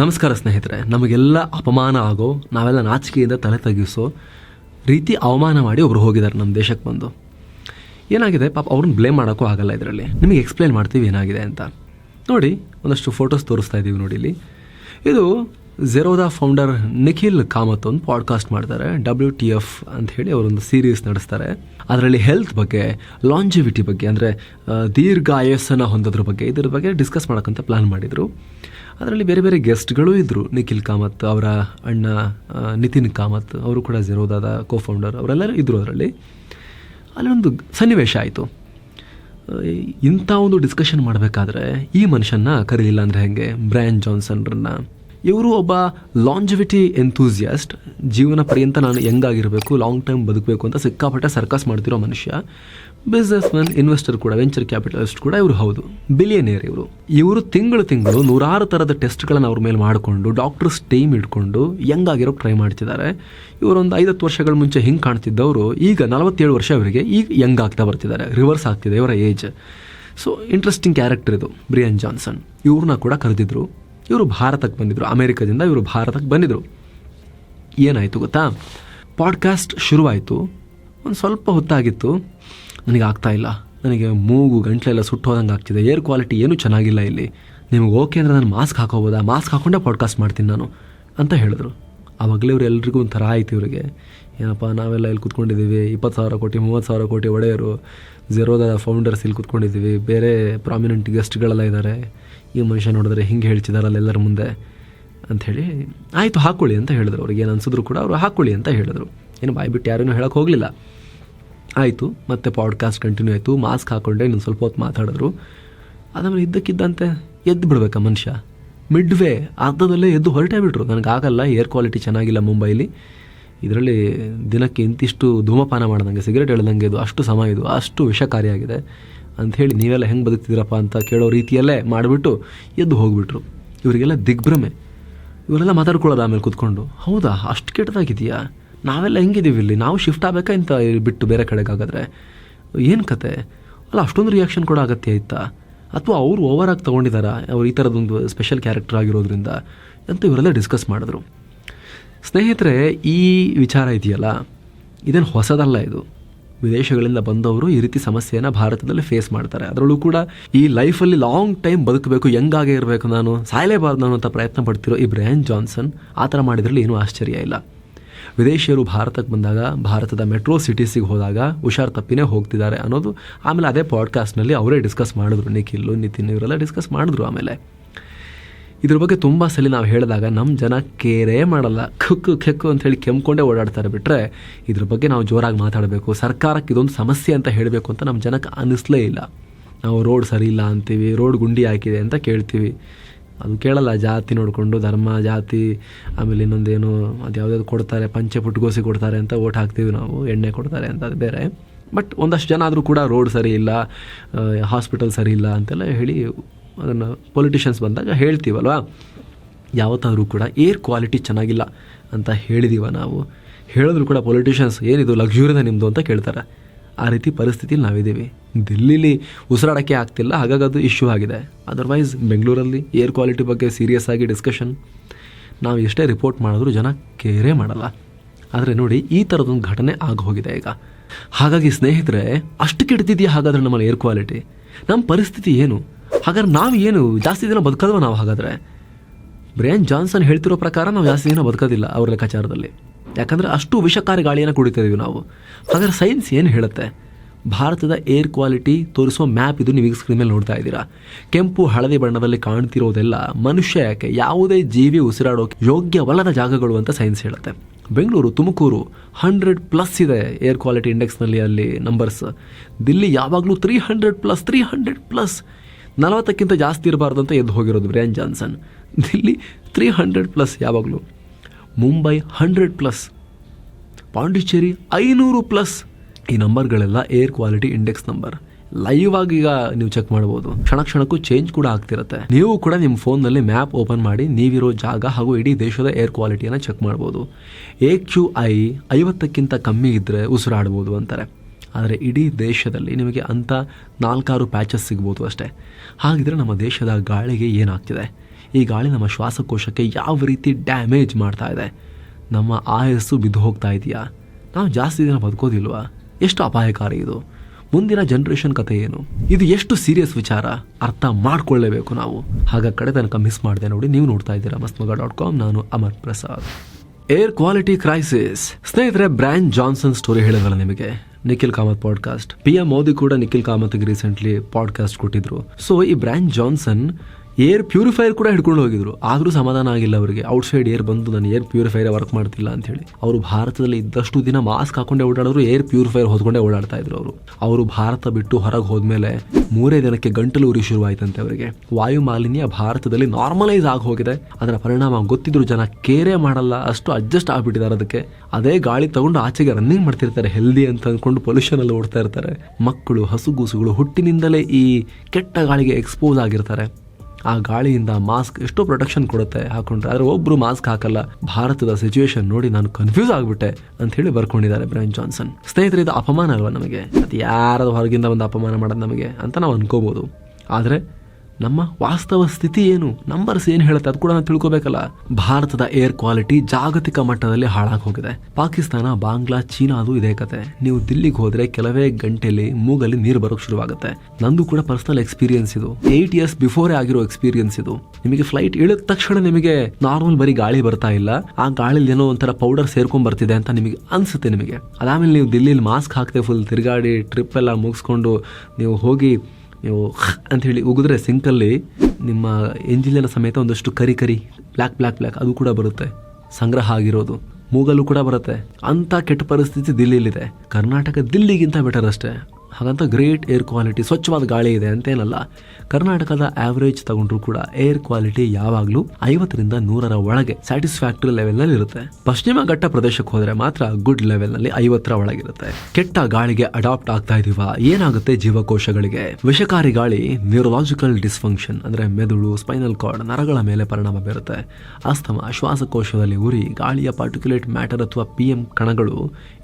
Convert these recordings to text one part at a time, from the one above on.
ನಮಸ್ಕಾರ ಸ್ನೇಹಿತರೆ, ನಮಗೆಲ್ಲ ಅಪಮಾನ ಆಗೋ, ನಾವೆಲ್ಲ ನಾಚಿಕೆಯಿಂದ ತಲೆ ತಗ್ಗಿಸೋ ರೀತಿ ಅವಮಾನ ಮಾಡಿ ಒಬ್ರು ಹೋಗಿದ್ದಾರೆ ನಮ್ಮ ದೇಶಕ್ಕೆ ಬಂದು. ಏನಾಗಿದೆ? ಪಾಪ ಅವ್ರನ್ನ ಬ್ಲೇಮ್ ಮಾಡೋಕ್ಕೂ ಆಗಲ್ಲ ಇದರಲ್ಲಿ. ನಿಮಗೆ ಎಕ್ಸ್ಪ್ಲೇನ್ ಮಾಡ್ತೀವಿ ಏನಾಗಿದೆ ಅಂತ. ನೋಡಿ, ಒಂದಷ್ಟು ಫೋಟೋಸ್ ತೋರಿಸ್ತಾ ಇದ್ದೀವಿ ನೋಡಿ ಇಲ್ಲಿ. ಇದು ಝೆರೋದಾ ಫೌಂಡರ್ ನಿಖಿಲ್ ಕಾಮತ್ ಒಂದು ಪಾಡ್ಕಾಸ್ಟ್ ಮಾಡ್ತಾರೆ ಡಬ್ಲ್ಯೂ ಟಿ ಎಫ್ ಅಂತ ಹೇಳಿ ಅವರೊಂದು ಸೀರೀಸ್ ನಡೆಸ್ತಾರೆ. ಅದರಲ್ಲಿ ಹೆಲ್ತ್ ಬಗ್ಗೆ ಲಾಂಜಿವಿಟಿ ಬಗ್ಗೆ, ಅಂದರೆ ದೀರ್ಘ ಆಯಸ್ಸನ್ನು ಹೊಂದೋದ್ರ ಬಗ್ಗೆ, ಇದ್ರ ಬಗ್ಗೆ ಡಿಸ್ಕಸ್ ಮಾಡೋಕ್ಕಂತ ಪ್ಲ್ಯಾನ್ ಮಾಡಿದರು. ಅದರಲ್ಲಿ ಬೇರೆ ಬೇರೆ ಗೆಸ್ಟ್ಗಳು ಇದ್ದರು ನಿಖಿಲ್ ಕಾಮತ್ ಅವರ ಅಣ್ಣ ನಿತಿನ್ ಕಾಮತ್ ಅವರು ಕೂಡ ಝೆರೋದಾದ ಕೋ ಫೌಂಡರ್ ಅವರೆಲ್ಲರೂ ಇದ್ದರು ಅದರಲ್ಲಿ. ಅಲ್ಲೊಂದು ಸನ್ನಿವೇಶ ಆಯಿತು. ಇಂಥ ಒಂದು ಡಿಸ್ಕಷನ್ ಮಾಡಬೇಕಾದ್ರೆ ಈ ಮನುಷ್ಯನ ಕರೀಲಿಲ್ಲ ಅಂದರೆ ಹೆಂಗೆ? ಬ್ರ್ಯಾನ್ ಜಾನ್ಸನ್ರನ್ನ. ಇವರು ಒಬ್ಬ ಲಾಂಜಿವಿಟಿ ಎಂಥೂಸಿಯಾಸ್ಟ್ ಜೀವನ ಪರ್ಯಂತ ನಾನು ಹೆಂಗಾಗಿರಬೇಕು ಲಾಂಗ್ ಟೈಮ್ ಬದುಕಬೇಕು ಅಂತ ಸಿಕ್ಕಾಪಟ್ಟೆ ಸರ್ಕಸ್ ಮಾಡ್ತಿರೋ ಮನುಷ್ಯ. ಬಿಸ್ನೆಸ್ ಮ್ಯಾನ್ ಇನ್ವೆಸ್ಟರ್ ಕೂಡ ವೆಂಚರ್ ಕ್ಯಾಪಿಟಲಿಸ್ಟ್ ಕೂಡ ಇವರು ಹೌದು. ಬಿಲಿಯನೇರ್ ಇವರು. ಇವರು ತಿಂಗಳು ತಿಂಗಳು ನೂರಾರು ಥರದ ಟೆಸ್ಟ್ಗಳನ್ನು ಅವ್ರ ಮೇಲೆ ಮಾಡಿಕೊಂಡು ಡಾಕ್ಟರ್ಸ್ ಟೀಮ್ ಇಟ್ಕೊಂಡು ಯಂಗ್ ಆಗಿರೋ ಟ್ರೈ ಮಾಡ್ತಿದ್ದಾರೆ. ಇವರೊಂದು ಐದತ್ತು ವರ್ಷಗಳ ಮುಂಚೆ ಹಿಂಗೆ ಕಾಣ್ತಿದ್ದವರು. ಈಗ ನಲವತ್ತೇಳು ವರ್ಷ ಅವರಿಗೆ ಈಗ ಯಂಗ್ ಆಗ್ತಾ ಬರ್ತಿದ್ದಾರೆ. ರಿವರ್ಸ್ ಆಗ್ತಿದೆ ಇವರ ಏಜ್ ಸೊ ಇಂಟ್ರೆಸ್ಟಿಂಗ್ ಕ್ಯಾರೆಕ್ಟರ್ ಇದು ಬ್ರಿಯನ್ ಜಾನ್ಸನ್ ಇವ್ರನ್ನ ಕೂಡ ಕರೆದಿದ್ರು. ಇವರು ಭಾರತಕ್ಕೆ ಬಂದಿದ್ರು. ಅಮೇರಿಕದಿಂದ ಇವರು ಭಾರತಕ್ಕೆ ಬಂದಿದ್ರು. ಏನಾಯಿತು ಗೊತ್ತಾ? ಪಾಡ್ಕಾಸ್ಟ್ ಶುರುವಾಯಿತು. ಒಂದು ಸ್ವಲ್ಪ ಹೊತ್ತಾಗಿತ್ತು. ನನಗೆ ಆಗ್ತಾ ಇಲ್ಲ ನನಗೆ ಮೂಗು, ಗಂಟ್ಲೆಲ್ಲ ಸುಟ್ಟು ಹೋದಂಗೆ ಆಗ್ತಿದೆ. ಏರ್ ಕ್ವಾಲಿಟಿ ಏನೂ ಚೆನ್ನಾಗಿಲ್ಲ ಇಲ್ಲಿ. ನಿಮಗೆ ಓಕೆ ಅಂದರೆ ನಾನು ಮಾಸ್ಕ್ ಹಾಕೋಬೋದಾ? ಮಾಸ್ಕ್ ಹಾಕೊಂಡೇ ಪಾಡ್ಕಾಸ್ಟ್ ಮಾಡ್ತೀನಿ ನಾನು, ಅಂತ ಹೇಳಿದ್ರು. ಆವಾಗಲೇ ಇವ್ರು ಎಲ್ರಿಗೂ ಒಂಥರ ಆಯ್ತು ಇವರಿಗೆ. ಏನಪ್ಪ, ನಾವೆಲ್ಲ ಇಲ್ಲಿ ಕುತ್ಕೊಂಡಿದ್ದೀವಿ. ಇಪ್ಪತ್ತು ಸಾವಿರ ಕೋಟಿ, ಮೂವತ್ತು ಸಾವಿರ ಕೋಟಿ ಒಡೆಯರು. ಝೀರೋದ ಫೌಂಡರ್ಸ್ ಇಲ್ಲಿ ಕುತ್ಕೊಂಡಿದ್ದೀವಿ. ಬೇರೆ ಪ್ರಾಮಿನೆಂಟ್ ಗೆಸ್ಟ್ಗಳೆಲ್ಲ ಇದ್ದಾರೆ. ಈ ಮನುಷ್ಯ ನೋಡಿದ್ರೆ ಹಿಂಗೆ ಹೇಳ್ತಿದಾರಲ್ಲ ಎಲ್ಲರ ಮುಂದೆ ಅಂಥೇಳಿ ಆಯಿತು, ಹಾಕ್ಕೊಳ್ಳಿ ಅಂತ ಹೇಳಿದ್ರು. ಅವ್ರಿಗೆ ಏನು ಅನ್ಸಿದ್ರು ಕೂಡ ಅವರು ಹಾಕ್ಕೊಳ್ಳಿ ಅಂತ ಹೇಳಿದ್ರು. ಏನು ಬಾಯ್ಬಿಟ್ಟು ಯಾರೂ ಹೇಳೋಕ್ಕೆ ಹೋಗಲಿಲ್ಲ. ಆಯಿತು, ಮತ್ತೆ ಪಾಡ್ಕಾಸ್ಟ್ ಕಂಟಿನ್ಯೂ ಆಯಿತು ಮಾಸ್ಕ್ ಹಾಕ್ಕೊಂಡೆ ಇನ್ನೊಂದು ಸ್ವಲ್ಪ ಹೊತ್ತು ಮಾತಾಡಿದ್ರು. ಆದಮೇಲೆ ಇದ್ದಕ್ಕಿದ್ದಂತೆ ಎದ್ದು ಬಿಡ್ಬೇಕಾ ಮನುಷ್ಯ? ಮಿಡ್ವೇ ಅರ್ಧದಲ್ಲೇ ಎದ್ದು ಹೊರಟೇ ಬಿಟ್ರು. ನನಗೆ ಆಗಲ್ಲ ಏರ್ ಕ್ವಾಲಿಟಿ ಚೆನ್ನಾಗಿಲ್ಲ ಮುಂಬೈಲಿ. ಇದರಲ್ಲಿ ದಿನಕ್ಕೆ ಇಂತಿಷ್ಟು ಧೂಮಪಾನ ಮಾಡ್ದಂಗೆ, ಸಿಗರೇಟ್ ಎಳ್ದಂಗೆ ಇದು ಅಷ್ಟು ಸಮಯ ಇದು ಅಷ್ಟು ವಿಷಕಾರಿಯಾಗಿದೆ. ಅಂಥೇಳಿ ನೀವೆಲ್ಲ ಹೆಂಗೆ ಬದುಕ್ತಿದ್ದೀರಪ್ಪ ಅಂತ ಕೇಳೋ ರೀತಿಯಲ್ಲೇ ಮಾಡಿಬಿಟ್ಟು ಎದ್ದು ಹೋಗ್ಬಿಟ್ರು. ಇವರಿಗೆಲ್ಲ ದಿಗ್ಭ್ರಮೆ. ಇವರೆಲ್ಲ ಮಾತಾಡ್ಕೊಳ್ಳೋದು ಆಮೇಲೆ ಕೂತ್ಕೊಂಡು, ಹೌದಾ, ಅಷ್ಟು ಕೆಟ್ಟದಾಗಿದೆಯಾ ನಾವೆಲ್ಲ ಹೆಂಗಿದ್ದೀವಿ ಇಲ್ಲಿ? ನಾವು ಶಿಫ್ಟ್ ಆಗಬೇಕಾ ಇಂಥ ಬಿಟ್ಟು ಬೇರೆ ಕಡೆಗಾಗಾದ್ರೆ? ಏನು ಕತೆ? ಅಲ್ಲ, ಅಷ್ಟೊಂದು ರಿಯಾಕ್ಷನ್ ಕೂಡ ಆಗತ್ತೆ ಇತ್ತಾ ಅಥವಾ ಅವರು ಓವರ್ ಆಗಿ ತೊಗೊಂಡಿದ್ದಾರಾ ಅವ್ರು ಈ ಥರದೊಂದು ಸ್ಪೆಷಲ್ ಕ್ಯಾರೆಕ್ಟರ್ ಆಗಿರೋದ್ರಿಂದ? ಅಂತ ಇವರೆಲ್ಲ ಡಿಸ್ಕಸ್ ಮಾಡಿದ್ರು. ಸ್ನೇಹಿತರೆ, ಈ ವಿಚಾರ ಇದೆಯಲ್ಲ? ಇದೇನು ಹೊಸದಲ್ಲ ಇದು. ವಿದೇಶಗಳಿಂದ ಬಂದವರು ಈ ರೀತಿ ಸಮಸ್ಯೆಯನ್ನು ಭಾರತದಲ್ಲಿ ಫೇಸ್ ಮಾಡ್ತಾರೆ. ಅದರಲ್ಲೂ ಕೂಡ ಈ ಲೈಫಲ್ಲಿ ಲಾಂಗ್ ಟೈಮ್ ಬದುಕಬೇಕು ಹೆಂಗಾಗೆ ಇರಬೇಕು ನಾನು, ಸಾಯಲೇಬಾರ್ದು ನಾನು ಅಂತ ಪ್ರಯತ್ನ ಪಡ್ತಿರೋ ಈ ಬ್ರ್ಯಾನ್ ಜಾನ್ಸನ್, ಆ ಥರ ಮಾಡಿದ್ರಲ್ಲಿ ಏನೂ ಆಶ್ಚರ್ಯ ಇಲ್ಲ. ವಿದೇಶಿಯರು ಭಾರತಕ್ಕೆ ಬಂದಾಗ, ಭಾರತದ ಮೆಟ್ರೋ ಸಿಟೀಸಿಗೆ ಹೋದಾಗ ಹುಷಾರ್ ತಪ್ಪಿನೇ ಹೋಗ್ತಿದ್ದಾರೆ ಅನ್ನೋದು ಆಮೇಲೆ ಅದೇ ಪಾಡ್ಕಾಸ್ಟ್ನಲ್ಲಿ ಅವರೇ ಡಿಸ್ಕಸ್ ಮಾಡಿದ್ರು. ನಿಖಿಲ್ಲು ನಿತಿನ್ ಇವರೆಲ್ಲ ಡಿಸ್ಕಸ್ ಮಾಡಿದ್ರು ಆಮೇಲೆ. ಇದ್ರ ಬಗ್ಗೆ ತುಂಬ ಸಲ ನಾವು ಹೇಳಿದಾಗ ನಮ್ಮ ಜನ ಕೇರೇ ಮಾಡಲ್ಲ. ಖುಕ್ಕು, ಖೆಕ್ಕು ಅಂತ ಹೇಳಿ ಕೆಮ್ಕೊಂಡೇ ಓಡಾಡ್ತಾರೆ ಬಿಟ್ಟರೆ ಇದ್ರ ಬಗ್ಗೆ ನಾವು ಜೋರಾಗಿ ಮಾತಾಡಬೇಕು. ಸರ್ಕಾರಕ್ಕೆ ಇದೊಂದು ಸಮಸ್ಯೆ ಅಂತ ಹೇಳಬೇಕು ಅಂತ ನಮ್ಮ ಜನಕ್ಕೆ ಅನ್ನಿಸ್ಲೇ ಇಲ್ಲ. ನಾವು ರೋಡ್ ಸರಿ ಇಲ್ಲ ಅಂತೀವಿ, ರೋಡ್ ಗುಂಡಿ ಹಾಕಿದೆ ಅಂತ ಕೇಳ್ತೀವಿ. ಅದು ಕೇಳಲ್ಲ, ಜಾತಿ ನೋಡಿಕೊಂಡು, ಧರ್ಮ, ಜಾತಿ, ಆಮೇಲೆ ಇನ್ನೊಂದೇನು, ಅದು ಯಾವುದಾದ್ರು ಕೊಡ್ತಾರೆ, ಪಂಚೆ ಪುಟ್ಗೋಸಿ ಕೊಡ್ತಾರೆ ಅಂತ ಓಟ್ ಹಾಕ್ತೀವಿ ನಾವು, ಎಣ್ಣೆ ಕೊಡ್ತಾರೆ ಅಂತ ಅದು ಬೇರೆ. ಬಟ್ ಒಂದಷ್ಟು ಜನ ಆದರೂ ಕೂಡ ರೋಡ್ ಸರಿ ಇಲ್ಲ ಹಾಸ್ಪಿಟಲ್ ಸರಿ ಇಲ್ಲ ಅಂತೆಲ್ಲ ಹೇಳಿ ಅದನ್ನು ಪೊಲಿಟಿಷಿಯನ್ಸ್ ಬಂದಾಗ ಹೇಳ್ತೀವಲ್ವ? ಯಾವತ್ತಾದರೂ ಕೂಡ ಏರ್ ಕ್ವಾಲಿಟಿ ಚೆನ್ನಾಗಿಲ್ಲ ಅಂತ ಹೇಳಿದೀವ ನಾವು. ಹೇಳಿದ್ರು ಕೂಡ ಪೊಲಿಟಿಷಿಯನ್ಸ್ ಏನಿದು ಲಕ್ಸುರಿನ ನಿಮ್ಮದು ಅಂತ ಕೇಳ್ತಾರೆ. ಆ ರೀತಿ ಪರಿಸ್ಥಿತಿಲಿ ನಾವಿದ್ದೀವಿ. ದಿಲ್ಲಿಲಿ ಉಸಿರಾಡೋಕ್ಕೆ ಆಗ್ತಿಲ್ಲ, ಹಾಗಾಗಿ ಅದು ಇಶ್ಯೂ ಆಗಿದೆ. ಅದರ್ವೈಸ್ ಬೆಂಗಳೂರಲ್ಲಿ ಏರ್ ಕ್ವಾಲಿಟಿ ಬಗ್ಗೆ ಸೀರಿಯಸ್ ಆಗಿ ಡಿಸ್ಕಷನ್ ನಾವು ಎಷ್ಟೇ ರಿಪೋರ್ಟ್ ಮಾಡಿದ್ರು ಜನ ಕೇರೇ ಮಾಡಲ್ಲ. ಆದರೆ ನೋಡಿ, ಈ ಥರದೊಂದು ಘಟನೆ ಆಗೋಗಿದೆ ಈಗ. ಹಾಗಾಗಿ ಸ್ನೇಹಿತರೆ, ಅಷ್ಟು ಕೆಡ್ತಿದೆಯಾ ಹಾಗಾದ್ರೆ ನಮ್ಮಲ್ಲಿ ಏರ್ ಕ್ವಾಲಿಟಿ ನಮ್ಮ ಪರಿಸ್ಥಿತಿ ಏನು? ಹಾಗಾದ್ರೆ ನಾವು ಏನು, ಜಾಸ್ತಿ ದಿನ ಬದುಕಲ್ವ ನಾವು ಹಾಗಾದರೆ? ಬ್ರಿಯಾನ್ ಜಾನ್ಸನ್ ಹೇಳ್ತಿರೋ ಪ್ರಕಾರ ನಾವು ಜಾಸ್ತಿ ದಿನ ಬದುಕೋದಿಲ್ಲ ಅವ್ರ ಲೆಕ್ಕಾಚಾರದಲ್ಲಿ. ಯಾಕಂದರೆ ಅಷ್ಟು ವಿಷಕಾರಿ ಗಾಳಿಯನ್ನು ಕುಡಿತಿದ್ದೀವಿ ನಾವು. ಹಾಗಾದ್ರೆ ಸೈನ್ಸ್ ಏನು ಹೇಳುತ್ತೆ? ಭಾರತದ ಏರ್ ಕ್ವಾಲಿಟಿ ತೋರಿಸೋ ಮ್ಯಾಪ್ ಇದು ನೀವು ಈಗ ಸ್ಕ್ರೀನ್ ಮೇಲೆ ನೋಡ್ತಾ ಇದ್ದೀರಾ. ಕೆಂಪು, ಹಳದಿ ಬಣ್ಣದಲ್ಲಿ ಕಾಣ್ತಿರೋದೆಲ್ಲ ಮನುಷ್ಯ ಯಾಕೆ ಯಾವುದೇ ಜೀವಿ ಉಸಿರಾಡೋಕೆ ಯೋಗ್ಯವಲ್ಲದ ಜಾಗಗಳು ಅಂತ ಸೈನ್ಸ್ ಹೇಳುತ್ತೆ. ಬೆಂಗಳೂರು, ತುಮಕೂರು ಹಂಡ್ರೆಡ್ ಪ್ಲಸ್ ಇದೆ ಏರ್ ಕ್ವಾಲಿಟಿ ಇಂಡೆಕ್ಸ್ನಲ್ಲಿ ಅಲ್ಲಿ ನಂಬರ್ಸ್ ದಿಲ್ಲಿ ಯಾವಾಗಲೂ three hundred plus three hundred plus ನಲವತ್ತಕ್ಕಿಂತ ಜಾಸ್ತಿ ಇರಬಾರ್ದು ಅಂತ ಎದ್ದು ಹೋಗಿರೋದು Bryan Johnson Delhi three hundred plus ಯಾವಾಗಲೂ. ಮುಂಬೈ ಹಂಡ್ರೆಡ್ ಪ್ಲಸ್, ಪಾಂಡಿಚೇರಿ ಐನೂರು ಪ್ಲಸ್. ಈ ನಂಬರ್ಗಳೆಲ್ಲ air quality index number. Live ಆಗಿ ಈಗ ನೀವು ಚೆಕ್ ಮಾಡ್ಬೋದು. ಕ್ಷಣ ಕ್ಷಣಕ್ಕೂ ಚೇಂಜ್ ಕೂಡ ಆಗ್ತಿರುತ್ತೆ. ನೀವು ಕೂಡ ನಿಮ್ಮ ಫೋನ್ನಲ್ಲಿ ಮ್ಯಾಪ್ ಓಪನ್ ಮಾಡಿ, ನೀವಿರೋ ಜಾಗ ಹಾಗೂ ಇಡೀ ದೇಶದ ಏರ್ ಕ್ವಾಲಿಟಿಯನ್ನು ಚೆಕ್ ಮಾಡ್ಬೋದು. ಎ ಕ್ಯೂ ಐ ಐವತ್ತಕ್ಕಿಂತ ಕಮ್ಮಿ ಇದ್ದರೆ ಉಸಿರಾಡ್ಬೋದು ಅಂತಾರೆ. ಆದರೆ ಇಡೀ ದೇಶದಲ್ಲಿ ನಿಮಗೆ ಅಂಥ ನಾಲ್ಕಾರು ಪ್ಯಾಚಸ್ ಸಿಗ್ಬೋದು ಅಷ್ಟೇ. ಹಾಗಿದ್ರೆ ನಮ್ಮ ದೇಶದ ಗಾಳಿಗೆ ಏನಾಗ್ತಿದೆ? ಈ ಗಾಳಿ ನಮ್ಮ ಶ್ವಾಸಕೋಶಕ್ಕೆ ಯಾವ ರೀತಿ ಡ್ಯಾಮೇಜ್ ಮಾಡ್ತಾ ಇದೆ? ನಮ್ಮ ಆಯಸ್ಸು ಬಿದ್ದು ಹೋಗ್ತಾ ಇದೆಯಾ? ನಾವು ಜಾಸ್ತಿ ದಿನ ಬದುಕೋದಿಲ್ವಾ? ಎಷ್ಟು ಅಪಾಯಕಾರಿ ಇದು. ಮುಂದಿನ ಜನ್ರೇಷನ್ ಕತೆ ಏನು? ಇದು ಎಷ್ಟು ಸೀರಿಯಸ್ ವಿಚಾರ? ಅರ್ಥ ಮಾಡ್ಕೊಳ್ಳೇಬೇಕು ನಾವು. ಹಾಗ ಕಡೆ ತನಕ ಮಿಸ್ ಮಾಡಿದೆ ನೋಡಿ ನೀವು ನೋಡ್ತಾ ಇದ್ದೀರಾ ಮಸ್ಮಗ ಡಾಟ್ ಕಾಮ್ ನಾನು Amar Prasad. Air quality crisis ಸ್ನೇಹಿತರೆ ಬ್ರ್ಯಾಂಡ್ ಜಾನ್ಸನ್ ಸ್ಟೋರಿ ಹೇಳಿದ್ರಲ್ಲ ನಿಮಗೆ? Nikhil Kamath podcast P M Modi ಕೂಡ ನಿಖಿಲ್ ಕಾಮತ್ಗೆ ರೀಸೆಂಟ್ಲಿ ಪಾಡ್ಕಾಸ್ಟ್ ಕೊಟ್ಟಿದ್ರು. ಸೊ ಈ ಬ್ರ್ಯಾಂಡ್ ಜಾನ್ಸನ್ ಏರ್ ಪ್ಯೂರಿಫೈಯರ್ ಕೂಡ ಹಿಡ್ಕೊಂಡು ಹೋಗಿದ್ರು. ಆದರೂ ಸಮಾಧಾನ ಆಗಿಲ್ಲ ಅವರಿಗೆ. ಔಟ್ ಸೈಡ್ ಏರ್ ಬಂದು ನಾನು ಏರ್ ಪ್ಯೂರಿಫೈಯರ್ ವರ್ಕ್ ಮಾಡ್ತಿಲ್ಲ ಅಂತ ಹೇಳಿ. ಅವರು ಭಾರತದಲ್ಲಿ ಇದ್ದಷ್ಟು ದಿನ ಮಾಸ್ಕ್ ಹಾಕೊಂಡೇ ಓಡಾಡಿದ್ರು, ಏರ್ ಪ್ಯೂರಿಫೈಯರ್ ಹೊದ್ಕೊಂಡೇ ಓಡಾಡ್ತಾ ಇದ್ರು ಅವರು. ಅವರು ಭಾರತ ಬಿಟ್ಟು ಹೊರಗೆ ಹೋದ್ಮೇಲೆ ಮೂರೇ ದಿನಕ್ಕೆ ಗಂಟಲು ಉರಿ ಶುರುವಾಯ್ತಂತೆ ಅವರಿಗೆ. ವಾಯು ಮಾಲಿನ್ಯ ಭಾರತದಲ್ಲಿ ನಾರ್ಮಲೈಸ್ ಆಗಿ ಹೋಗಿದೆ. ಅದರ ಪರಿಣಾಮ ಗೊತ್ತಿದ್ರು ಜನ ಕೇರೆ ಮಾಡಲ್ಲ, ಅಷ್ಟು ಅಡ್ಜಸ್ಟ್ ಆಗಿಬಿಟ್ಟಿದ್ದಾರೆ ಅದಕ್ಕೆ. ಅದೇ ಗಾಳಿ ತಗೊಂಡು ಆಚೆಗೆ ರನ್ನಿಂಗ್ ಮಾಡ್ತಿರ್ತಾರೆ ಹೆಲ್ದಿ ಅಂತ ಅಂದ್ಕೊಂಡು ಪೊಲ್ಯೂಷನ್ ಅಲ್ಲಿ ಓಡ್ತಾ ಇರ್ತಾರೆ. ಮಕ್ಕಳು, ಹಸುಗೂಸುಗಳು ಹುಟ್ಟಿನಿಂದಲೇ ಈ ಕೆಟ್ಟ ಗಾಳಿಗೆ ಎಕ್ಸ್ಪೋಸ್ ಆಗಿರ್ತಾರೆ. ಆ ಗಾಳಿಯಿಂದ ಮಾಸ್ಕ್ ಎಷ್ಟೋ ಪ್ರೊಟೆಕ್ಷನ್ ಕೊಡುತ್ತೆ ಹಾಕೊಂಡ್ರೆ, ಆದ್ರೆ ಒಬ್ರು ಮಾಸ್ಕ್ ಹಾಕಲ್ಲ. ಭಾರತದ ಸಿಚುವೇಶನ್ ನೋಡಿ ನಾನು ಕನ್ಫ್ಯೂಸ್ ಆಗ್ಬಿಟ್ಟೆ ಅಂತ ಹೇಳಿ ಬರ್ಕೊಂಡಿದ್ದಾರೆ ಬ್ರೈನ್ ಜಾನ್ಸನ್. ಸ್ನೇಹಿತರೆ, ಇದು ಅಪಮಾನ ಅಲ್ವಾ ನಮಗೆ? ಅದು ಯಾರದ ಹೊರಗಿಂದ ಒಂದು ಅಪಮಾನ ಮಾಡೋದು ನಮಗೆ ಅಂತ ನಾವು ಅನ್ಕೋಬಹುದು ಆದ್ರೆ ನಮ್ಮ ವಾಸ್ತವ ಸ್ಥಿತಿ ಏನು? ನಂಬರ್ಸ್ ಏನು ಹೇಳುತ್ತೆ? ಅದು ಕೂಡ ನಾವು ತಿಳ್ಕೊಬೇಕಲ್ಲ. ಭಾರತದ ಏರ್ ಕ್ವಾಲಿಟಿ ಜಾಗತಿಕ ಮಟ್ಟದಲ್ಲಿ ಹಾಳಾಗಿ ಹೋಗಿದೆ. ಪಾಕಿಸ್ತಾನ, ಬಾಂಗ್ಲಾ, ಚೀನಾ ಅದು ಇದೇ ಕತೆ. ನೀವು ದಿಲ್ಲಿಗೆ ಹೋದ್ರೆ ಕೆಲವೇ ಗಂಟೆಲಿ ಮೂಗಲ್ಲಿ ನೀರು ಬರೋಕ್ ಶುರುವಾಗುತ್ತೆ. ನಂದು ಕೂಡ ಪರ್ಸನಲ್ ಎಕ್ಸ್ಪೀರಿಯನ್ಸ್ ಇದು. ಏಟ್ ಇಯರ್ಸ್ ಬಿಫೋರ್ ಆಗಿರೋ ಎಕ್ಸ್ಪೀರಿಯನ್ಸ್ ಇದು. ನಿಮಗೆ ಫ್ಲೈಟ್ ಇಳಿದ ತಕ್ಷಣ ನಿಮಗೆ ನಾರ್ಮಲ್ ಬರೀ ಗಾಳಿ ಬರ್ತಾ ಇಲ್ಲ. ಆ ಗಾಳಿಲಿ ಏನೋ ಒಂಥರ ಪೌಡರ್ ಸೇರ್ಕೊಂಡ್ ಬರ್ತಿದೆ ಅಂತ ನಿಮಗೆ ಅನ್ಸುತ್ತೆ ನಿಮಗೆ. ಅದಾದ್ಮೇಲೆ ನೀವು ದಿಲ್ಲಿಲಿ ಮಾಸ್ಕ್ ಹಾಕ್ತೆ ಫುಲ್ ತಿರುಗಾಡಿ ಟ್ರಿಪ್ ಎಲ್ಲ ಮುಗಿಸ್ಕೊಂಡು ನೀವು ಹೋಗಿ ನೀವು ಅಂತ ಹೇಳಿ ಉಗಿದ್ರೆ ಸಿಂಕಲ್ಲಿ ನಿಮ್ಮ ಎಂಜಿಲಿನ ಸಮೇತ ಒಂದಷ್ಟು ಕರಿ ಕರಿ ಬ್ಲ್ಯಾಕ್ ಬ್ಲ್ಯಾಕ್ ಬ್ಲ್ಯಾಕ್ ಅದು ಕೂಡ ಬರುತ್ತೆ. ಸಂಗ್ರಹ ಆಗಿರೋದು. ಮೂಗಲು ಕೂಡ ಬರುತ್ತೆ. ಅಂಥ ಕೆಟ್ಟ ಪರಿಸ್ಥಿತಿ ದಿಲ್ಲಿಲಿದೆ. ಕರ್ನಾಟಕ ದಿಲ್ಲಿಗಿಂತ ಬೆಟರ್ ಅಷ್ಟೇ. ಹಾಗಂತ ಗ್ರೇಟ್ ಏರ್ ಕ್ವಾಲಿಟಿ ಸ್ವಚ್ಛವಾದ ಗಾಳಿ ಇದೆ ಅಂತೇನಲ್ಲ ಕರ್ನಾಟಕದ ಆವರೇಜ್ ತಗೊಂಡ್ರು ಕೂಡ ಏರ್ ಕ್ವಾಲಿಟಿ ಯಾವಾಗಲೂ ಐವತ್ತರಿಂದ ನೂರರ ಒಳಗೆ ಸ್ಯಾಟಿಸ್ಫ್ಯಾಕ್ಟರಿ ಲೆವೆಲ್ನಲ್ಲಿ ಇರುತ್ತೆ. ಪಶ್ಚಿಮ ಘಟ್ಟ ಪ್ರದೇಶಕ್ಕೆ ಹೋದ್ರೆ ಮಾತ್ರ ಗುಡ್ ಲೆವೆಲ್ನಲ್ಲಿ ಐವತ್ತರ ಒಳಗಿರುತ್ತೆ ಕೆಟ್ಟ ಗಾಳಿಗೆ ಅಡಾಪ್ಟ್ ಆಗ್ತಾ ಇದೀವ ಏನಾಗುತ್ತೆ ಜೀವಕೋಶಗಳಿಗೆ? ವಿಷಕಾರಿ ಗಾಳಿ ನ್ಯೂರಲಾಜಿಕಲ್ ಡಿಸ್ಫಂಕ್ಷನ್ ಅಂದ್ರೆ ಮೆದುಳು ಸ್ಪೈನಲ್ ಕಾರ್ಡ್ ನರಗಳ ಮೇಲೆ ಪರಿಣಾಮ ಬೀರುತ್ತೆ. ಅಸ್ತಮ ಶ್ವಾಸಕೋಶದಲ್ಲಿ ಉರಿ, ಗಾಳಿಯ ಪಾರ್ಟಿಕ್ಯುಲೇಟ್ ಮ್ಯಾಟರ್ ಅಥವಾ ಪಿ ಕಣಗಳು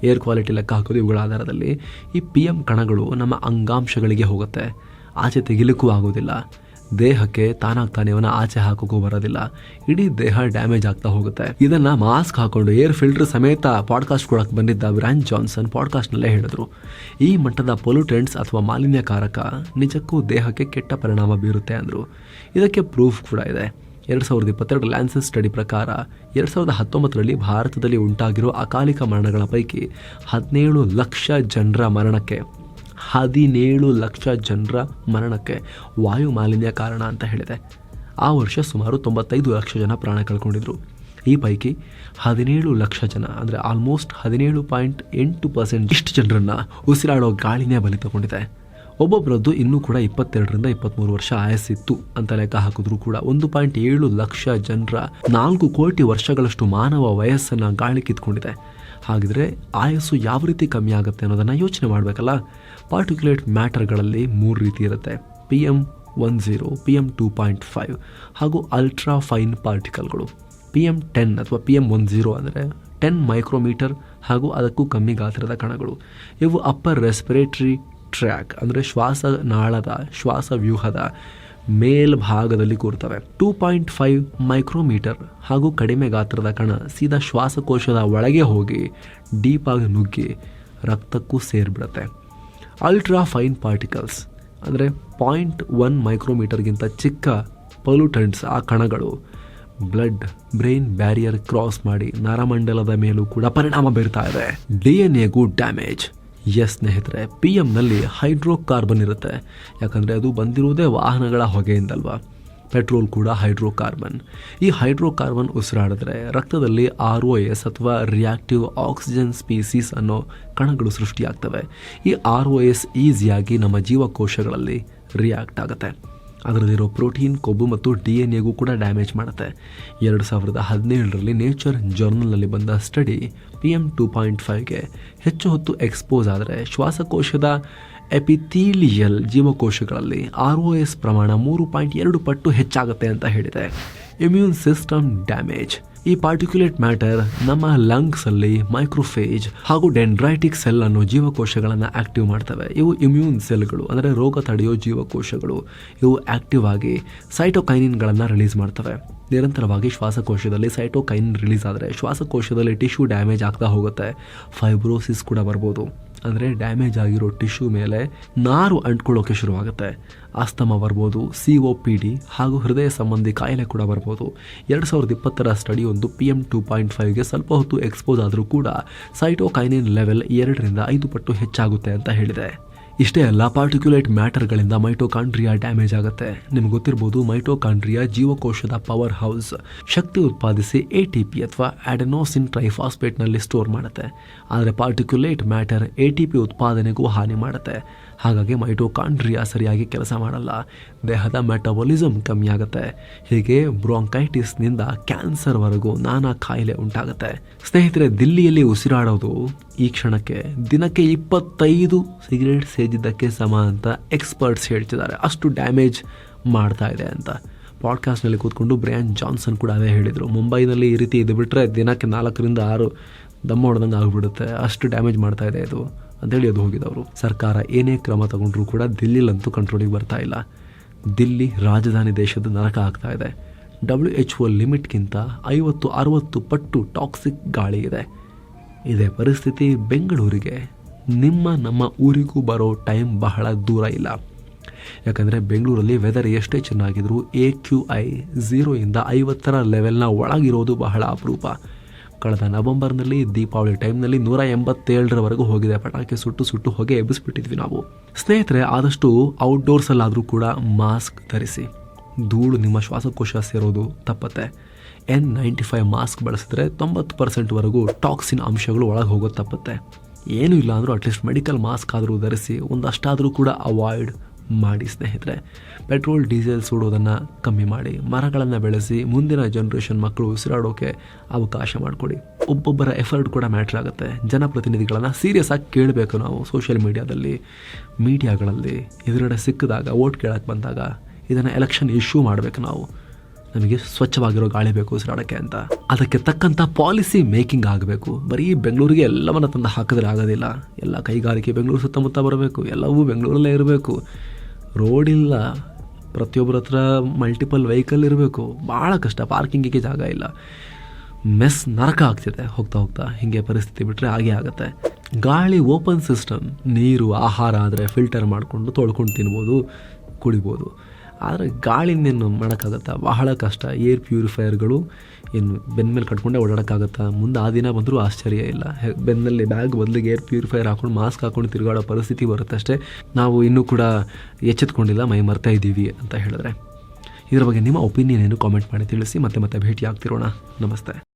ಏರ್ ಕ್ವಾಲಿಟಿ ಲೆಕ್ಕ ಹಾಕೋದು ಇವುಗಳ ಆಧಾರದಲ್ಲಿ ಈ ಪಿ ಕಣಗಳು ನಮ್ಮ ಅಂಗಾಂಶಗಳಿಗೆ ಹೋಗುತ್ತೆ. ಆಚೆ ತೆಗಿಲಿಕ್ಕೂ ಆಗೋದಿಲ್ಲ ದೇಹಕ್ಕೆ ತಾನಾಗ್ತಾನೆ ಅವನ ಆಚೆ ಹಾಕೋಕ್ಕೂ ಬರೋದಿಲ್ಲ. ಇಡೀ ದೇಹ ಡ್ಯಾಮೇಜ್ ಆಗ್ತಾ ಹೋಗುತ್ತೆ. ಇದನ್ನ ಮಾಸ್ಕ್ ಹಾಕೊಂಡು ಏರ್ ಫಿಲ್ಟರ್ ಸಮೇತ ಪಾಡ್ಕಾಸ್ಟ್ ಕೊಡಕ್ಕೆ ಬಂದಿದ್ದ ಬ್ರ್ಯಾನ್ ಜಾನ್ಸನ್ ಪಾಡ್ಕಾಸ್ಟ್ನಲ್ಲೇ ಹೇಳಿದ್ರು. ಈ ಮಟ್ಟದ ಪೊಲ್ಯೂಟೆಂಟ್ಸ್ ಅಥವಾ ಮಾಲಿನ್ಯಕಾರಕ ನಿಜಕ್ಕೂ ದೇಹಕ್ಕೆ ಕೆಟ್ಟ ಪರಿಣಾಮ ಬೀರುತ್ತೆ ಅಂದರು. ಇದಕ್ಕೆ ಪ್ರೂಫ್ ಕೂಡ ಇದೆ. ಎರಡು ಸಾವಿರದ ಇಪ್ಪತ್ತೆರಡು ಲ್ಯಾನ್ಸಸ್ ಸ್ಟಡಿ ಪ್ರಕಾರ ಎರಡು ಸಾವಿರದ ಹತ್ತೊಂಬತ್ತರಲ್ಲಿ ಭಾರತದಲ್ಲಿ ಉಂಟಾಗಿರೋ ಅಕಾಲಿಕ ಮರಣಗಳ ಪೈಕಿ ಹದಿನೇಳು ಲಕ್ಷ ಜನರ ಮರಣಕ್ಕೆ ಹದಿನೇಳು ಲಕ್ಷ ಜನರ ಮರಣಕ್ಕೆ ವಾಯು ಮಾಲಿನ್ಯ ಕಾರಣ ಅಂತ ಹೇಳಿದೆ. ಆ ವರ್ಷ ಸುಮಾರು ತೊಂಬತ್ತೈದು ಲಕ್ಷ ಜನ ಪ್ರಾಣ ಕಳ್ಕೊಂಡಿದ್ರು. ಈ ಪೈಕಿ ಹದಿನೇಳು ಲಕ್ಷ ಜನ, ಅಂದರೆ ಆಲ್ಮೋಸ್ಟ್ ಹದಿನೇಳು ಪಾಯಿಂಟ್ ಎಂಟು ಪರ್ಸೆಂಟ್ ಇಷ್ಟು ಜನರನ್ನು ಉಸಿರಾಡೋ ಗಾಳಿನೇ ಬಲಿ ತಗೊಂಡಿದೆ. ಒಬ್ಬೊಬ್ಬರದ್ದು ಇನ್ನೂ ಕೂಡ ಇಪ್ಪತ್ತೆರಡರಿಂದ ಇಪ್ಪತ್ತ್ಮೂರು ವರ್ಷ ಆಯಸ್ಸಿತ್ತು ಅಂತ ಲೆಕ್ಕ ಹಾಕಿದ್ರು ಕೂಡ. ಒಂದು ಪಾಯಿಂಟ್ ಏಳು ಲಕ್ಷ ಜನರ ನಾಲ್ಕು ಕೋಟಿ ವರ್ಷಗಳಷ್ಟು ಮಾನವ ವಯಸ್ಸನ್ನು ಗಾಳಿ ಕಿತ್ಕೊಂಡಿದೆ. ಹಾಗಿದ್ರೆ ಆಯಸ್ಸು ಯಾವ ರೀತಿ ಕಮ್ಮಿ ಆಗುತ್ತೆ ಅನ್ನೋದನ್ನು ಯೋಚನೆ ಮಾಡಬೇಕಲ್ಲ? ಪಾರ್ಟಿಕ್ಯುಲೇಟ್ ಮ್ಯಾಟರ್ಗಳಲ್ಲಿ ಮೂರು ರೀತಿ ಇರುತ್ತೆ. P M one zero P M two point five ಹಾಗೂ ಅಲ್ಟ್ರಾ ಫೈನ್ ಪಾರ್ಟಿಕಲ್ಗಳು ಪಿ ಎಂ ಟೆನ್ ಅಥವಾ ಪಿ ಎಂ ಒನ್ ಝೀರೋ ಅಂದರೆ ಟೆನ್ ಮೈಕ್ರೋಮೀಟರ್ ಹಾಗೂ ಅದಕ್ಕೂ ಕಮ್ಮಿ ಗಾತ್ರದ ಕಣಗಳು. ಇವು ಅಪ್ಪರ್ ರೆಸ್ಪಿರೇಟರಿ ಟ್ರ್ಯಾಕ್ ಅಂದರೆ ಶ್ವಾಸನಾಳದ ಶ್ವಾಸವ್ಯೂಹದ ಮೇಲ್ಭಾಗದಲ್ಲಿ ಕೂರ್ತವೆ. ಟೂ ಪಾಯಿಂಟ್ ಫೈವ್ ಮೈಕ್ರೋಮೀಟರ್ ಹಾಗೂ ಕಡಿಮೆ ಗಾತ್ರದ ಕಣ ಸೀದಾ ಶ್ವಾಸಕೋಶದ ಒಳಗೆ ಹೋಗಿ ಡೀಪಾಗಿ ನುಗ್ಗಿ ರಕ್ತಕ್ಕೂ ಸೇರಿಬಿಡುತ್ತೆ. ಅಲ್ಟ್ರಾ ಫೈನ್ ಪಾರ್ಟಿಕಲ್ಸ್ ಅಂದರೆ ಪಾಯಿಂಟ್ ಒನ್ ಮೈಕ್ರೋಮೀಟರ್ಗಿಂತ ಚಿಕ್ಕ ಪೊಲ್ಯೂಟೆಂಟ್ಸ್ ಆ ಕಣಗಳು ಬ್ಲಡ್ ಬ್ರೈನ್ ಬ್ಯಾರಿಯರ್ ಕ್ರಾಸ್ ಮಾಡಿ ನರಮಂಡಲದ ಮೇಲೂ ಕೂಡ ಪರಿಣಾಮ ಬೀರ್ತಾ ಇದೆ. ಡಿ ಎನ್ ಎಗೂ ಡ್ಯಾಮೇಜ್ ಎಸ್ ಸ್ನೇಹಿತರೆ ಪಿ ಎಮ್ನಲ್ಲಿ ಹೈಡ್ರೋಕಾರ್ಬನ್ ಇರುತ್ತೆ. ಯಾಕಂದರೆ ಅದು ಬಂದಿರುವುದೇ ವಾಹನಗಳ ಹೊಗೆಯಿಂದಲ್ವಾ? ಪೆಟ್ರೋಲ್ ಕೂಡ ಹೈಡ್ರೋಕಾರ್ಬನ್ ಈ ಹೈಡ್ರೋಕಾರ್ಬನ್ ಉಸಿರಾಡಿದ್ರೆ ರಕ್ತದಲ್ಲಿ ಆರ್ ಒ ಎಸ್ ಅಥವಾ ರಿಯಾಕ್ಟಿವ್ ಆಕ್ಸಿಜನ್ ಸ್ಪೀಸೀಸ್ ಅನ್ನೋ ಕಣಗಳು ಸೃಷ್ಟಿಯಾಗ್ತವೆ. ಈ ಆರ್ ಒ ಎಸ್ ಈಸಿಯಾಗಿ ನಮ್ಮ ಜೀವಕೋಶಗಳಲ್ಲಿ ರಿಯಾಕ್ಟ್ ಆಗುತ್ತೆ. ಅದರಲ್ಲಿರೋ ಪ್ರೋಟೀನ್, ಕೊಬ್ಬು ಮತ್ತು ಡಿ ಎನ್ ಎಗೂ ಕೂಡ ಡ್ಯಾಮೇಜ್ ಮಾಡುತ್ತೆ. ಎರಡು ಸಾವಿರದ ಹದಿನೇಳರಲ್ಲಿ ನೇಚರ್ ಜರ್ನಲ್ನಲ್ಲಿ ಬಂದ study P M two point ಫೈವ್ಗೆ ಹೆಚ್ಚು ಹೊತ್ತು ಎಕ್ಸ್ಪೋಸ್ ಆದರೆ ಶ್ವಾಸಕೋಶದ ಎಪಿಥೀಲಿಯಲ್ ಜೀವಕೋಶಗಳಲ್ಲಿ ಆರ್ ಒ ಎಸ್ ಪ್ರಮಾಣ ಮೂರು ಪಾಯಿಂಟ್ ಎರಡು ಪಟ್ಟು ಹೆಚ್ಚಾಗುತ್ತೆ ಅಂತ ಹೇಳಿದೆ. Immune system damage. ಈ ಪಾರ್ಟಿಕ್ಯುಲೇಟ್ ಮ್ಯಾಟರ್ ನಮ್ಮ ಲಂಗ್ಸ್ ಅಲ್ಲಿ ಮೈಕ್ರೋಫೇಜ್ ಹಾಗೂ ಡೆಂಡ್ರೈಟಿಕ್ ಸೆಲ್ ಅನ್ನೋ ಜೀವಕೋಶಗಳನ್ನು ಆಕ್ಟಿವ್ ಮಾಡ್ತವೆ. ಇವು ಇಮ್ಯೂನ್ ಸೆಲ್ಗಳು ಅಂದರೆ ರೋಗ ತಡೆಯೋ ಜೀವಕೋಶಗಳು. ಇವು ಆಕ್ಟಿವ್ ಆಗಿ ಸೈಟೋಕೈನಿನ್ಗಳನ್ನು ರಿಲೀಸ್ ಮಾಡ್ತವೆ. ನಿರಂತರವಾಗಿ ಶ್ವಾಸಕೋಶದಲ್ಲಿ ಸೈಟೋಕೈನ್ ರಿಲೀಸ್ ಆದರೆ ಶ್ವಾಸಕೋಶದಲ್ಲಿ ಟಿಶ್ಯೂ ಡ್ಯಾಮೇಜ್ ಆಗ್ತಾ ಹೋಗುತ್ತೆ. ಫೈಬ್ರೋಸಿಸ್ ಕೂಡ ಬರ್ಬೋದು. ಅಂದರೆ ಡ್ಯಾಮೇಜ್ ಆಗಿರೋ ಟಿಶ್ಯೂ ಮೇಲೆ ನಾರು ಅಂಟ್ಕೊಳ್ಳೋಕೆ ಶುರುವಾಗುತ್ತೆ. ಆಸ್ತಮ ಬರ್ಬೋದು ಸಿ ಒ ಪಿ ಡಿ ಹಾಗೂ ಹೃದಯ ಸಂಬಂಧಿ ಕಾಯಿಲೆ ಕೂಡ ಬರ್ಬೋದು. ಎರಡು ಸಾವಿರದ ಇಪ್ಪತ್ತರ ಸ್ಟಡಿ ಒಂದು ಪಿ ಎಂ ಟು ಪಾಯಿಂಟ್ ಫೈವ್ಗೆ ಸ್ವಲ್ಪ ಹೊತ್ತು ಎಕ್ಸ್ಪೋಸ್ ಆದರೂ ಕೂಡ ಸೈಟೋಕೈನಿನ್ ಲೆವೆಲ್ ಎರಡರಿಂದ ಐದು ಪಟ್ಟು ಹೆಚ್ಚಾಗುತ್ತೆ ಅಂತ ಹೇಳಿದೆ. ಇಷ್ಟೇ ಅಲ್ಲ ಪಾರ್ಟಿಕ್ಯುಲೇಟ್ ಮ್ಯಾಟರ್ಗಳಿಂದ ಮೈಟೋಕಾಂಡ್ರಿಯಾ ಡ್ಯಾಮೇಜ್ ಆಗುತ್ತೆ. ನಿಮ್ಗೆ ಗೊತ್ತಿರ್ಬೋದು ಮೈಟೋಕಾಂಡ್ರಿಯಾ ಜೀವಕೋಶದ ಪವರ್ ಹೌಸ್ ಶಕ್ತಿ ಉತ್ಪಾದಿಸಿ ಎ ಟಿ ಪಿ ಅಥವಾ ಆಡೆನೋಸಿನ್ ಟ್ರೈಫಾಸ್ಪೇಟ್ನಲ್ಲಿ ಸ್ಟೋರ್ ಮಾಡುತ್ತೆ. ಆದರೆ particulate matter A T P ಉತ್ಪಾದನೆಗೂ ಹಾನಿ ಮಾಡುತ್ತೆ. ಹಾಗಾಗಿ ಮೈಟೋಕಾಂಡ್ರಿಯಾ ಸರಿಯಾಗಿ ಕೆಲಸ ಮಾಡಲ್ಲ. ದೇಹದ ಮೆಟಬಾಲಿಸಮ್ ಕಮ್ಮಿ ಆಗುತ್ತೆ. ಹೀಗೆ ಬ್ರಾಂಕೈಟಿಸ್ನಿಂದ ಕ್ಯಾನ್ಸರ್ವರೆಗೂ ನಾನಾ ಕಾಯಿಲೆ ಉಂಟಾಗುತ್ತೆ. ಸ್ನೇಹಿತರೆ, ದಿಲ್ಲಿಯಲ್ಲಿ ಉಸಿರಾಡೋದು ಈ ಕ್ಷಣಕ್ಕೆ ದಿನಕ್ಕೆ ಇಪ್ಪತ್ತೈದು ಸಿಗರೇಟ್ ಸೇದಿದ್ದಕ್ಕೆ ಸಮ ಅಂತ ಎಕ್ಸ್ಪರ್ಟ್ಸ್ ಹೇಳ್ತಿದ್ದಾರೆ. ಅಷ್ಟು ಡ್ಯಾಮೇಜ್ ಮಾಡ್ತಾ ಇದೆ ಅಂತ. ಪಾಡ್ಕಾಸ್ಟ್ನಲ್ಲಿ ಕೂತ್ಕೊಂಡು ಬ್ರ್ಯಾನ್ ಜಾನ್ಸನ್ ಕೂಡ ಅದೇ ಹೇಳಿದರು. ಮುಂಬೈನಲ್ಲಿ ಈ ರೀತಿ ಇದು ಬಿಟ್ಟರೆ ದಿನಕ್ಕೆ ನಾಲ್ಕರಿಂದ ಆರು ದಮ್ಮ ಹೊಡೆದಂಗೆ ಆಗಿಬಿಡುತ್ತೆ. ಅಷ್ಟು ಡ್ಯಾಮೇಜ್ ಮಾಡ್ತಾ ಇದೆ ಇದು ಅಂತೇಳಿ ಅದು ಹೋಗಿದವರು. ಸರ್ಕಾರ ಏನೇ ಕ್ರಮ ತಗೊಂಡ್ರೂ ಕೂಡ ದಿಲ್ಲಿಲಂತೂ ಕಂಟ್ರೋಲಿಗೆ ಬರ್ತಾ ಇಲ್ಲ. ದಿಲ್ಲಿ ರಾಜಧಾನಿ ದೇಶದ ನರಕ ಆಗ್ತಾ ಇದೆ. ಡಬ್ಲ್ಯೂ ಎಚ್ ಒ ಲಿಮಿಟ್ಗಿಂತ ಐವತ್ತು ಅರವತ್ತು ಪಟ್ಟು ಟಾಕ್ಸಿಕ್ ಗಾಳಿ ಇದೆ. ಇದೇ ಪರಿಸ್ಥಿತಿ ಬೆಂಗಳೂರಿಗೆ ನಿಮ್ಮ, ನಮ್ಮ ಊರಿಗೂ ಬರೋ ಟೈಮ್ ಬಹಳ ದೂರ ಇಲ್ಲ. ಯಾಕಂದರೆ ಬೆಂಗಳೂರಲ್ಲಿ ವೆದರ್ ಎಷ್ಟೇ ಚೆನ್ನಾಗಿದ್ರೂ ಎ ಕ್ಯೂ ಐ ಝೀರೋಯಿಂದ ಐವತ್ತರ ಲೆವೆಲ್ನ ಒಳಗಿರೋದು ಬಹಳ ಅಪರೂಪ. ಕಳೆದ ನವೆಂಬರ್ನಲ್ಲಿ, ದೀಪಾವಳಿ ಟೈಮ್ನಲ್ಲಿ ನೂರ ಎಂಬತ್ತೇಳರವರೆಗೂ ಹೋಗಿದೆ ಪಟಾಕಿ ಸುಟ್ಟು ಸುಟ್ಟು ಹೊಗೆ ಎಬ್ಬಿಸ್ಬಿಟ್ಟಿದ್ವಿ ನಾವು. ಸ್ನೇಹಿತರೆ, ಆದಷ್ಟು ಔಟ್ಡೋರ್ಸಲ್ಲಾದರೂ ಕೂಡ ಮಾಸ್ಕ್ ಧರಿಸಿ. ಧೂಳು ನಿಮ್ಮ ಶ್ವಾಸಕೋಶ ಸೇರೋದು ತಪ್ಪತ್ತೆ. ಎನ್ ನೈಂಟಿ ಫೈವ್ ಮಾಸ್ಕ್ ಬಳಸಿದ್ರೆ ತೊಂಬತ್ತು ಪರ್ಸೆಂಟ್ವರೆಗೂ ಟಾಕ್ಸಿನ್ ಅಂಶಗಳು ಒಳಗೆ ಹೋಗೋದು ತಪ್ಪತ್ತೆ. ಏನೂ ಇಲ್ಲ ಅಂದರೂ ಅಟ್ಲೀಸ್ಟ್ ಮೆಡಿಕಲ್ ಮಾಸ್ಕ್ ಆದರೂ ಧರಿಸಿ ಒಂದಷ್ಟಾದರೂ ಕೂಡ ಅವಾಯ್ಡ್ ಮಾಡಿ ಸ್ನೇಹಿತರೆ. ಪೆಟ್ರೋಲ್ ಡೀಸೆಲ್ ಸುಡೋದನ್ನು ಕಮ್ಮಿ ಮಾಡಿ, ಮರಗಳನ್ನು ಬೆಳೆಸಿ, ಮುಂದಿನ ಜನ್ರೇಷನ್ ಮಕ್ಕಳು ಉಸಿರಾಡೋಕೆ ಅವಕಾಶ ಮಾಡಿಕೊಡಿ. ಒಬ್ಬೊಬ್ಬರ ಎಫರ್ಟ್ ಕೂಡ ಮ್ಯಾಟ್ರ್ ಆಗುತ್ತೆ. ಜನಪ್ರತಿನಿಧಿಗಳನ್ನು ಸೀರಿಯಸ್ ಆಗಿ ಕೇಳಬೇಕು ನಾವು ಸೋಷಿಯಲ್ ಮೀಡಿಯಾದಲ್ಲಿ ಮೀಡಿಯಾಗಳಲ್ಲಿ ಎದುರುಗಡೆ ಸಿಕ್ಕಿದಾಗ ಓಟ್ ಕೇಳಕ್ಕೆ ಬಂದಾಗ, ಇದನ್ನು ಎಲೆಕ್ಷನ್ ಇಶ್ಯೂ ಮಾಡಬೇಕು ನಾವು. ನಮಗೆ ಸ್ವಚ್ಛವಾಗಿರೋ ಗಾಳಿ ಬೇಕು ಉಸಿರಾಡೋಕ್ಕೆ ಅಂತ. ಅದಕ್ಕೆ ತಕ್ಕಂಥ ಪಾಲಿಸಿ ಮೇಕಿಂಗ್ ಆಗಬೇಕು. ಬರೀ ಬೆಂಗಳೂರಿಗೆ ಎಲ್ಲವನ್ನ ತಂದು ಹಾಕಿದ್ರೆ ಆಗೋದಿಲ್ಲ. ಎಲ್ಲ ಕೈಗಾರಿಕೆ ಬೆಂಗಳೂರು ಸುತ್ತಮುತ್ತ ಬರಬೇಕು. ಎಲ್ಲವೂ ಬೆಂಗಳೂರಲ್ಲೇ ಇರಬೇಕು. ರೋಡ್ ಇಲ್ಲ. ಪ್ರತಿಯೊಬ್ಬರ ಹತ್ರ ಮಲ್ಟಿಪಲ್ ವೆಹಿಕಲ್ ಇರಬೇಕು. ಭಾಳ ಕಷ್ಟ. ಪಾರ್ಕಿಂಗಿಗೆ ಜಾಗ ಇಲ್ಲ. ಮೆಸ್ ನರಕ ಆಗ್ತಿದೆ. ಹೋಗ್ತಾ ಹೋಗ್ತಾ ಹೀಗೆ ಪರಿಸ್ಥಿತಿ ಬಿಟ್ಟರೆ ಹಾಗೆ ಆಗುತ್ತೆ. ಗಾಳಿ ಓಪನ್ ಸಿಸ್ಟಮ್ ನೀರು, ಆಹಾರ ಆದರೆ ಫಿಲ್ಟರ್ ಮಾಡಿಕೊಂಡು ತೊಳ್ಕೊಂಡು ತಿನ್ಬೋದು, ಕುಡಿಬೋದು. ಆದರೆ ಗಾಳಿನೇನು ಮಾಡೋಕ್ಕಾಗತ್ತಾ? ಬಹಳ ಕಷ್ಟ. ಏರ್ ಪ್ಯೂರಿಫೈಯರ್ಗಳು ಏನು ಬೆನ್ನ ಮೇಲೆ ಕಟ್ಕೊಂಡೇ ಓಡಾಡೋಕ್ಕಾಗತ್ತಾ? ಮುಂದೆ ಆ ದಿನ ಬಂದರೂ ಆಶ್ಚರ್ಯ ಇಲ್ಲ. ಬೆನ್ನಲ್ಲಿ ಬ್ಯಾಗ್ ಬದಲಿಗೆ ಏರ್ ಪ್ಯೂರಿಫೈಯರ್ ಹಾಕೊಂಡು ಮಾಸ್ಕ್ ಹಾಕೊಂಡು ತಿರುಗಾಡೋ ಪರಿಸ್ಥಿತಿ ಬರುತ್ತೆ ಅಷ್ಟೇ. ನಾವು ಇನ್ನೂ ಕೂಡ ಎಚ್ಚೆತ್ಕೊಂಡಿಲ್ಲ, ಮೈ ಮರ್ತಾ ಇದ್ದೀವಿ ಅಂತ ಹೇಳಿದ್ರೆ. ಇದರ ಬಗ್ಗೆ ನಿಮ್ಮ ಒಪಿನಿಯನ್ ಏನು? ಕಾಮೆಂಟ್ ಮಾಡಿ ತಿಳಿಸಿ, ಮತ್ತೆ ಮತ್ತೆ ಭೇಟಿ ಆಗ್ತಿರೋಣ ನಮಸ್ತೆ.